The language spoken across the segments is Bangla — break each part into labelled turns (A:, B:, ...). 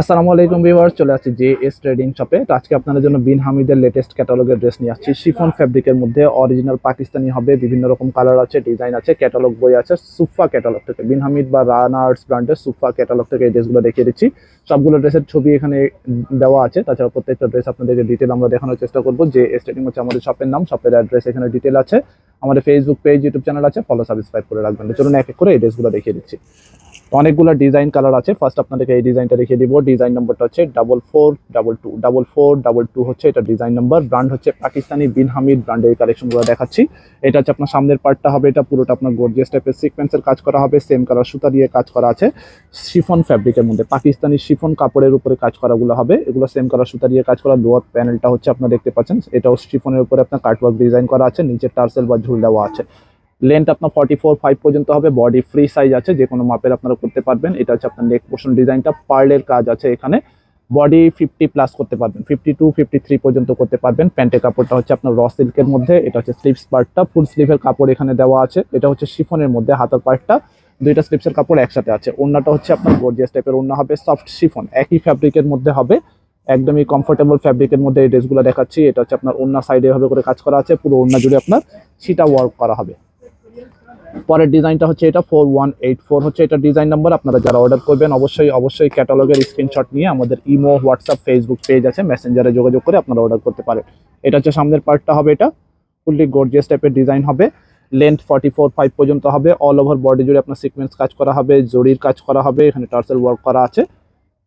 A: আসসালামু আলাইকুম ভিউয়ার্স, চলে আসছি জে এস ট্রেডিং শপে তো আজকে আপনাদের জন্য বিন হামিদের লেটেস্ট ক্যাটালগের ড্রেস নিয়ে আসছি। শিফন ফ্যাব্রিকের মধ্যে অরিজিনাল পাকিস্তানি হবে, বিভিন্ন রকম কালার আছে ডিজাইন আছে ক্যাটালগ বই আছে, সুফা ক্যাটালগ থেকে। বিন হামিদ বা রানার্স ব্র্যান্ডের সুফা ক্যাটালগ থেকে এই ড্রেসগুলো দেখিয়ে দিচ্ছি। সবগুলো ড্রেসের ছবি এখানে দেওয়া আছে, তাছাড়া প্রত্যেকটা ড্রেস আপনাদেরকে ডিটেল আমরা দেখানোর চেষ্টা করব। যে এস ট্রেডিং হচ্ছে আমাদের শপের নাম শপের অ্যাড্রেস এখানে ডিটেল আছে। আমাদের ফেসবুক পেজ ইউটিউব চ্যানেল আছে ফলো সাবস্ক্রাইব করে রাখবেন। চলুন এক এক করে এই ড্রেসগুলো দেখিয়ে দিচ্ছি। অনেকগুলো ডিজাইন কালার আছে। ফার্স্ট আপনাদেরকে এই ডিজাইনটা দেখিয়ে দিব। ডিজাইন নাম্বারটা হচ্ছে double four double two double four double two হচ্ছে এটা ডিজাইন নাম্বার ব্র্যান্ড হচ্ছে পাকিস্তানি বিন হামিদ ব্র্যান্ডের এই কালেকশনগুলো দেখাচ্ছি। এটা হচ্ছে আপনার সামনের পার্টটা হবে এটা, পুরোটা আপনার গর্জিয়াস টাইপের সিকোয়েন্সের কাজ করা হবে। সেম কালার সুতা দিয়ে কাজ করা আছে। শিফন ফ্যাব্রিকের মধ্যে পাকিস্তানি শিফন কাপড়ের উপরে কাজ করাগুলো হবে। এগুলো সেম কালার সুতা দিয়ে কাজ করা। লোয়ার প্যানেলটা হচ্ছে আপনার দেখতে পাচ্ছেন। এটাও শিফনের উপরে আপনার কাটওয়ার্ক ডিজাইন করা আছে। নিচে টার্সেল বা ঝুল দেওয়া আছে। লেন্থ আপনার ফর্টি ফোর ফাইভ পর্যন্ত হবে। বডি ফ্রি সাইজ আছে যে কোনো মাপের আপনারা করতে পারবেন। এটা হচ্ছে আপনার নেক পোর্শন ডিজাইনটা পার্লের কাজ আছে এখানে। বডি ফিফটি প্লাস করতে পারবেন। ফিফটি টু ফিফটি থ্রি পর্যন্ত করতে পারবেন। প্যান্টের কাপড়টা হচ্ছে আপনার র সিল্কের মধ্যে। এটা হচ্ছে স্লিভস পার্টটা ফুল স্লিভের কাপড় এখানে দেওয়া আছে। এটা হচ্ছে শিফনের মধ্যে, হাতের পার্টটা দুইটা স্লিপসের কাপড় একসাথে আছে। ওড়নাটা হচ্ছে আপনার গর্জিয়াস টাইপের ওড়না হবে। সফট শিফন একই ফ্যাব্রিকের মধ্যে হবে। একদমই কমফোর্টেবল ফ্যাব্রিকের মধ্যে এই ড্রেসগুলো দেখাচ্ছি। এটা হচ্ছে আপনার ওড়না সাইডে এভাবে করে কাজ করা আছে। পুরো ওড়না জুড়ে আপনার সিটা ওয়ার্ক করা হবে। পরের ডিজাইনটা হচ্ছে এটা ফোর ওয়ান এইট ফোর হচ্ছে এটা ডিজাইন নাম্বার আপনারা যারা অর্ডার করবেন, অবশ্যই অবশ্যই ক্যাটালগের স্ক্রিনশট নিয়ে আমাদের ইমো হোয়াটসঅ্যাপ ফেসবুক পেজ আছে মেসেঞ্জারে যোগাযোগ করে আপনারা অর্ডার করতে পারেন। এটা হচ্ছে সামনের পার্টটা হবে এটা ফুললি গর্জিয়াস টাইপের ডিজাইন হবে। লেন্থ ফর্টি ফোর ফাইভ পর্যন্ত হবে। অল ওভার বডি জুড়ে আপনার সিকোয়েন্স কাজ করা হবে, জরির কাজ করা হবে, এখানে টার্সেল ওয়ার্ক করা আছে।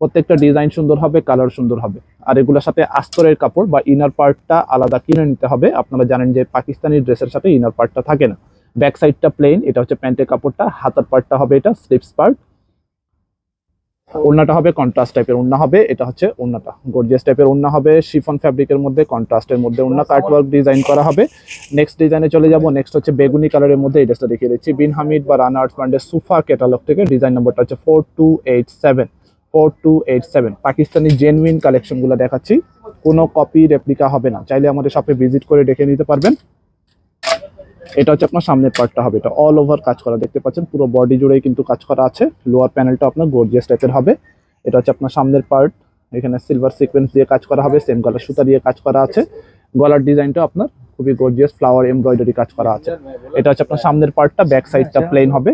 A: প্রত্যেকটা ডিজাইন সুন্দর হবে কালার সুন্দর হবে। আর এগুলোর সাথে আস্তরের কাপড় বা ইনার পার্টটা আলাদা কিনে নিতে হবে। আপনারা জানেন যে পাকিস্তানি ড্রেসের সাথে ইনার পার্টটা থাকে না। ব্যাক সাইডটা প্লেন এটা হচ্ছে প্যান্টের কাপড়টা হাতার পার্টটা হবে এটা স্লিপস পার্ট ওড়নাটা হবে কন্ট্রাস্ট টাইপের ওড়না হবে এটা হচ্ছে ওড়নাটা। গর্জিয়াস টাইপের ওড়না হবে শিফন ফ্যাব্রিকের মধ্যে কন্ট্রাস্টের মধ্যে ওড়না কাটওয়ার্ক ডিজাইন করা হবে। নেক্সট ডিজাইনে চলে যাব নেক্সট হচ্ছে বেগুনি কালারের মধ্যে এই ড্রেসটা দেখিয়ে দিচ্ছি। বিন হামিদ বা রানা আর্টস ব্র্যান্ডের সুফা ক্যাটালগ থেকে ডিজাইন নাম্বারটা হচ্ছে four two eight seven four two eight seven Pakistani genuine কালেকশনগুলো দেখাচ্ছি। কোনো কপি রেপ্লিকা হবে না। চাইলে আমাদের শপে ভিজিট করে দেখে নিতে পারবেন। এটা হচ্ছে আপনার সামনের পার্টটা হবে এটা অল ওভার কাজ করা দেখতে পাচ্ছেন পুরো বডি জুড়েই কিন্তু কাজ করা আছে। লোয়ার প্যানেলটা আপনার গর্জিয়াস টাইপের হবে। এটা হচ্ছে আপনার সামনের পার্ট এখানে সিলভার সিকোয়েন্স দিয়ে কাজ করা হবে সেম কালার সুতা দিয়ে কাজ করা আছে। গলার ডিজাইনটা আপনার খুবই গর্জিয়াস ফ্লাওয়ার এমব্রয়ডারি কাজ করা আছে। এটা হচ্ছে আপনার সামনের পার্টটা ব্যাক সাইডটা প্লেন হবে।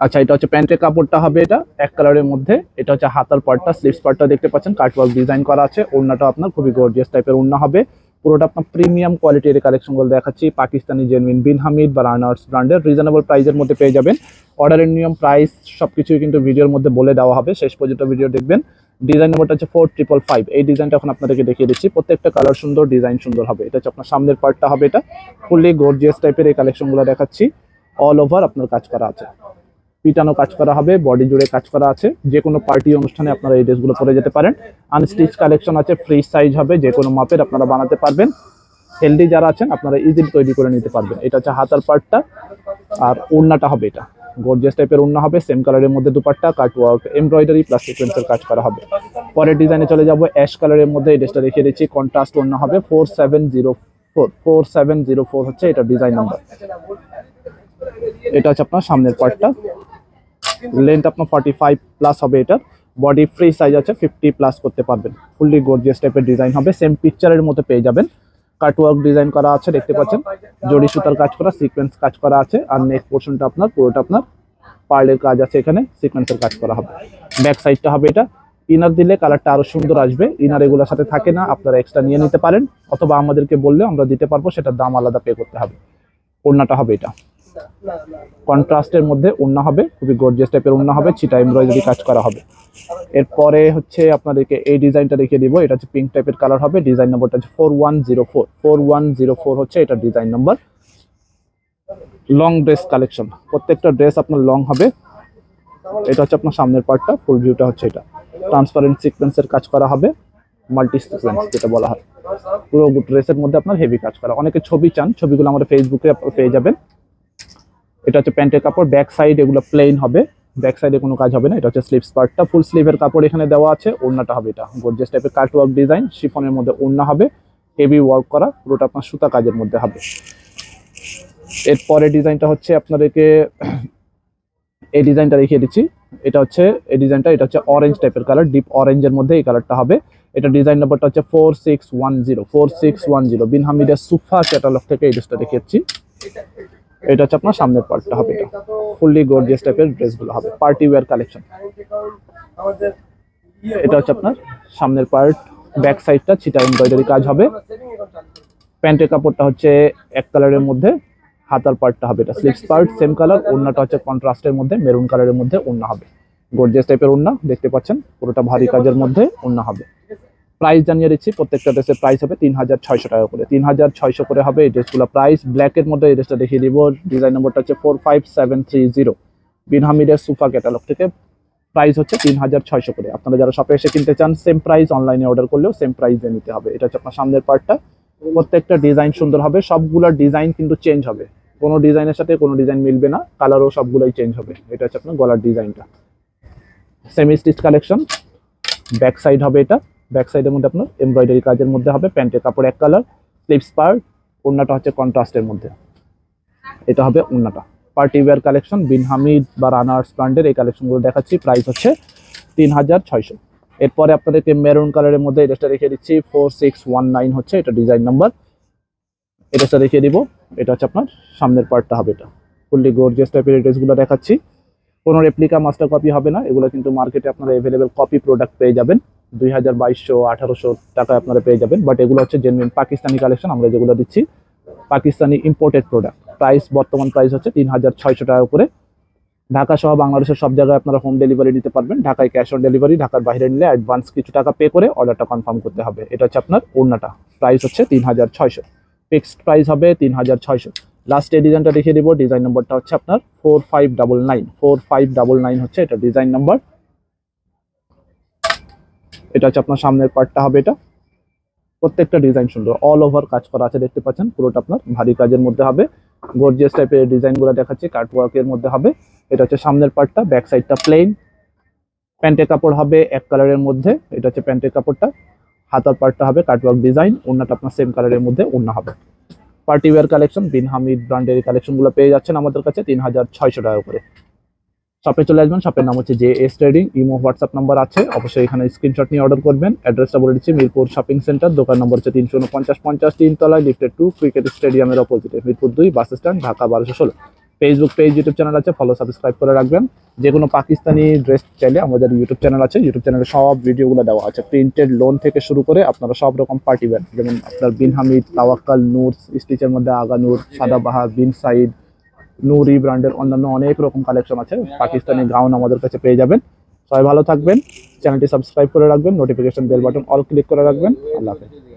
A: আচ্ছা এটা হচ্ছে প্যান্টের কাপড়টা হবে এটা এক কালারের মধ্যে। এটা হচ্ছে হাতার পার্টটা স্লিভস পার্টটা দেখতে পাচ্ছেন কাটওয়ার্ক ডিজাইন করা আছে। ওড়নাটা আপনার খুবই গর্জিয়াস টাইপের ওড়না হবে। পুরোটা আপনার প্রিমিয়াম কোয়ালিটির কালেকশনগুলো দেখাচ্ছি। পাকিস্তানি জেনুইন বিন হামিদ বা রানার্স ব্র্যান্ডের রিজনেবল প্রাইসের মধ্যে পেয়ে যাবেন। অর্ডারের নিয়ম প্রাইস সব কিছুই কিন্তু ভিডিওর মধ্যে বলে দেওয়া হবে। শেষ পর্যন্ত ভিডিও দেখবেন। ডিজাইন নাম্বারটা হচ্ছে ফোর ট্রিপল ফাইভ এই ডিজাইনটা এখন আপনাদেরকে দেখিয়ে দিচ্ছি। প্রত্যেকটা কালার সুন্দর ডিজাইন সুন্দর হবে। এটা হচ্ছে আপনার সামনের পার্টটা হবে এটা। ফুললি গর্জিয়াস টাইপের এই কালেকশনগুলো দেখাচ্ছি। অল ওভার আপনার কাজ করা আছে। পিটানো কাজ করা হবে বডি জুড়ে কাজ করা আছে যে কোনো পার্টি অনুষ্ঠানে আপনারা এই ড্রেসগুলো পরে যেতে পারেন। আনস্টিচ কালেকশন আছে ফ্রি সাইজ হবে যে কোনো মাপের আপনারা বানাতে পারবেন। হেলদি যারা আছেন, আপনারা ইজিলি তৈরি করে নিতে পারবেন। এটা হচ্ছে হাতার পার্টটা আর ওড়নাটা হবে এটা। গর্জিয়াস টাইপের ওড়না হবে সেম কালারের মধ্যে দুপাট্টা কাটওয়ার্ক এমব্রয়ডারি প্লাস সিকোয়েন্সের কাজ করা হবে। পরের ডিজাইনে চলে যাব অ্যাশ কালারের মধ্যে এই ড্রেসটা দেখিয়ে দিচ্ছি কন্ট্রাস্ট ওড়না হবে four seven zero four four seven zero four হচ্ছে এটা ডিজাইন নাম্বার এটা হচ্ছে আপনার সামনের পার্টটা লেন্থ আপনার ফর্টি ফাইভ প্লাস হবে এটার। বডি ফ্রি সাইজ আছে ফিফটি প্লাস করতে পারবেন। ফুললি গর্জিয়াস টাইপের ডিজাইন হবে। সেম পিকচারের মতো পেয়ে যাবেন। কাটওয়ার্ক ডিজাইন করা আছে, দেখতে পাচ্ছেন। জড়ি সুতার কাজ করা সিকোয়েন্স কাজ করা আছে। আর নেক পোর্শনটা আপনার, পুরোটা আপনার পার্লের কাজ আছে এখানে সিকোয়েন্সের কাজ করা হবে। ব্যাক সাইডটা হবে এটা। ইনার দিলে কালারটা আরও সুন্দর আসবে। ইনার এগুলোর সাথে থাকে না, আপনারা এক্সট্রা নিয়ে নিতে পারেন। অথবা আমাদেরকে বললে আমরা দিতে পারব, সেটার দাম আলাদা পে করতে হবে। ওড়নাটা হবে এটা। কন্ট্রাস্টের মধ্যে ওড়না হবে, খুবই গর্জিয়াস টাইপের ওড়না হবে, ছিটা এমব্রয়ডারি কাজ করা হবে। এরপরে হচ্ছে আপনাদেরকে এই ডিজাইনটা দেখিয়ে দিব, এটা হচ্ছে পিঙ্ক টাইপের কালার হবে ডিজাইন নাম্বারটা হচ্ছে four one zero four four one zero four হচ্ছে এটা design number long dress collection প্রত্যেকটা ড্রেস আপনার লং হবে। এটা হচ্ছে আপনার সামনের পার্টটা ফুল ভিউটা হচ্ছে এটা। ট্রান্সপারেন্ট সিকোয়েন্সের কাজ করা হবে মাল্টি সিকোয়েন্স যেটা বলা হয়। পুরো ড্রেসের মধ্যে আপনার হেভি কাজ করা। অনেকে ছবি চান, ছবিগুলো আমাদের ফেসবুকে পেয়ে যাবেন। এটা হচ্ছে প্যান্টের কাপড় ব্যাক সাইড এগুলো প্লেন হবে ব্যাক সাইডে কোনো কাজ হবে না, এটা হচ্ছে স্লিভস পার্টটা ফুল স্লিভের কাপড় এখানে দেওয়া আছে, ওড়নাটা হবে এটা গর্জিয়াস টাইপের কাট ওয়ার্ক ডিজাইন শিফনের মধ্যে ওড়না হবে হেভি ওয়ার্ক করা, পুরোটা আপনার সুতা কাজের মধ্যে হবে। এরপরে ডিজাইনটা হচ্ছে আপনাদেরকে, এই ডিজাইনটা দেখিয়ে দিচ্ছি, এটা হচ্ছে, এই ডিজাইনটা এটা হচ্ছে অরেঞ্জ টাইপের কালার ডিপ অরেঞ্জের মধ্যে এই কালারটা হবে। এটা ডিজাইন নাম্বারটা হচ্ছে four six one zero four six one zero Bin হামিদের সুফা ক্যাটালগ থেকে এই ড্রেসটা দেখিয়েছি এটা হচ্ছে আপনার সামনের পার্টটা হবে এটা। ফুললি গর্জিয়াস টাইপের ড্রেসগুলো হবে। পার্টি ওয়্যার কালেকশন এটা হচ্ছে আপনার সামনের পার্ট ব্যাক সাইডটা ছিটা এমব্রয়ডারি কাজ হবে। প্যান্টের কাপড়টা হচ্ছে এক কালারের মধ্যে, হাতার পার্টটা হবে এটা। স্লিপস পার্ট সেম কালার ওড়নাটা হচ্ছে কন্ট্রাস্টের মধ্যে মেরুন কালারের মধ্যে ওড়না হবে। গর্জিয়াস টাইপের ওড়না, দেখতে পাচ্ছেন, পুরোটা ভারী কাজের মধ্যে ওড়না হবে। প্রাইস জানিয়ে দিচ্ছি, প্রত্যেকটা ড্রেসের প্রাইস হবে তিন হাজার ছয়শো টাকা করে। তিন হাজার ছয়শো করে হবে এই ড্রেসগুলো প্রাইস ব্ল্যাকের মধ্যে এই ড্রেসটা দেখিয়ে দিব। ডিজাইন নম্বরটা হচ্ছে four five seven three zero Bin হামিদের সুফা ক্যাটালগ থেকে প্রাইস হচ্ছে তিন হাজার ছয়শো করে। আপনারা যারা শপে এসে কিনতে চান সেম প্রাইস অনলাইনে অর্ডার করলেও সেম প্রাইসে নিতে হবে। এটা হচ্ছে আপনার সামনের পার্টটা প্রত্যেকটা ডিজাইন সুন্দর হবে। সবগুলোর ডিজাইন কিন্তু চেঞ্জ হবে। কোনো ডিজাইনের সাথে কোনো ডিজাইন মিলবে না। কালারও সবগুলোই চেঞ্জ হবে। এটা হচ্ছে আপনার গলার ডিজাইনটা semi stitch collection back side হবে এটা। ব্যাক সাইডের মধ্যে আপনার এমব্রয়ডারি কাজের মধ্যে হবে, প্যান্টের কাপড় এক কালার স্লিপস পার্ট ওড়নাটা হচ্ছে কন্ট্রাস্টের মধ্যে। এটা হবে ওড়নাটা। Party wear collection Bin Hamid বা রানার্স ব্র্যান্ডের এই কালেকশনগুলো দেখাচ্ছি। প্রাইস হচ্ছে তিন হাজার ছয়শো। এরপরে আপনাদেরকে মেরুন কালারের মধ্যে ড্রেসটা রেখে দিচ্ছি। ফোর সিক্স ওয়ান নাইন হচ্ছে এটা ডিজাইন নাম্বার ড্রেসটা দেখিয়ে দিব। এটা হচ্ছে আপনার সামনের পার্টটা হবে এটা। ফুললি গোর্জিয়াস টাইপের এই ড্রেসগুলো দেখাচ্ছি। কোনো রেপ্লিকা মাস্টার কপি হবে না। এগুলো কিন্তু মার্কেটে আপনারা অ্যাভেলেবেল কপি প্রোডাক্ট পেয়ে যাবেন। দুই হাজার বাইশশো, আঠারোশো টাকায় আপনারা পেয়ে যাবেন। বাট এগুলো হচ্ছে জেনুইন পাকিস্তানি কালেকশন আমরা যেগুলো দিচ্ছি, পাকিস্তানি ইম্পোর্টেড প্রোডাক্ট প্রাইস বর্তমান প্রাইস হচ্ছে তিন হাজার ছয়শো টাকা করে। ঢাকা সহ বাংলাদেশের সব জায়গায় আপনারা হোম ডেলিভারি নিতে পারবেন। ঢাকায় ক্যাশ অন ডেলিভারি ঢাকার বাইরে নিলে অ্যাডভান্স কিছু টাকা পে করে অর্ডারটা কনফার্ম করতে হবে। এটা হচ্ছে আপনার ওড়নাটা। প্রাইস হচ্ছে তিন হাজার ছয়শো। ফিক্সড প্রাইস হবে তিন হাজার ছয়শো। লাস্ট এই ডিজাইনটা দেখিয়ে দিব। ডিজাইন নম্বরটা হচ্ছে আপনার four five double nine four five double nine হচ্ছে এটা ডিজাইন নাম্বার এটা হচ্ছে আপনার সামনের পার্টটা হবে এটা। প্রত্যেকটা ডিজাইন সুন্দর। অল ওভার কাজ করা আছে, দেখতে পাচ্ছেন? পুরোটা আপনার ভারী কাজের মধ্যে হবে। গর্জিয়াস টাইপের ডিজাইনগুলো দেখাচ্ছি কাটওয়ার্কের মধ্যে হবে। এটা হচ্ছে সামনের পার্টটা ব্যাক সাইডটা প্লেন প্যান্টের কাপড় হবে এক কালারের মধ্যে। এটা হচ্ছে প্যান্টের কাপড়টা। হাতার পার্টটা হবে কাটওয়ার্ক ডিজাইন ওড়নাটা আপনার সেম কালারের মধ্যে ওড়না হবে। Party wear collection Bin Hamid ব্র্যান্ডের কালেকশনগুলো পেয়ে যাচ্ছেন আমাদের কাছে তিন হাজার ছয়শো টাকা করে। শপে চলে আসবেন। শপের নাম হচ্ছে J S trading imo WhatsApp number আছে। অবশ্যই এখানে স্ক্রিনশট নিয়ে অর্ডার করবেন। অ্যাড্রেসটা বলে দিচ্ছি, মিরপুর শপিং সেন্টার দোকান নম্বর হচ্ছে তিনশো উনপঞ্চাশ, পঞ্চাশ, তিনতলায় লিফটেড টু ক্রিকেট স্টেডিয়ামের অপোজিটে মিরপুর দুই বাস স্ট্যান্ড ঢাকা বারোশো ষোলো। ফেসবুক পেজ ইউটিউব চ্যানেল আছে ফলো সাবস্ক্রাইব করে রাখবেন। যে কোনো পাকিস্তানি ড্রেস চাইলে আমাদের ইউটিউব চ্যানেল আছে। ইউটিউব চ্যানেলে সব ভিডিওগুলো দেওয়া আছে। প্রিন্টেড লোন থেকে শুরু করে আপনারা সব রকম পার্টি ওয়্যার যেমন আপনার বিন হামিদ তাওয়াক্কাল নূর স্টিচের মধ্যে আগা নূর সাদাবাহার বিন সাইড নুরি ব্র্যান্ডের অন্যান্য অনেক রকম কালেকশন আছে। পাকিস্তানি গাউন আমাদের কাছে পেয়ে যাবেন। সবাই ভালো থাকবেন। চ্যানেলটি সাবস্ক্রাইব করে রাখবেন। Notification bell button all click করে রাখবেন। আল্লাহ হাফেজ।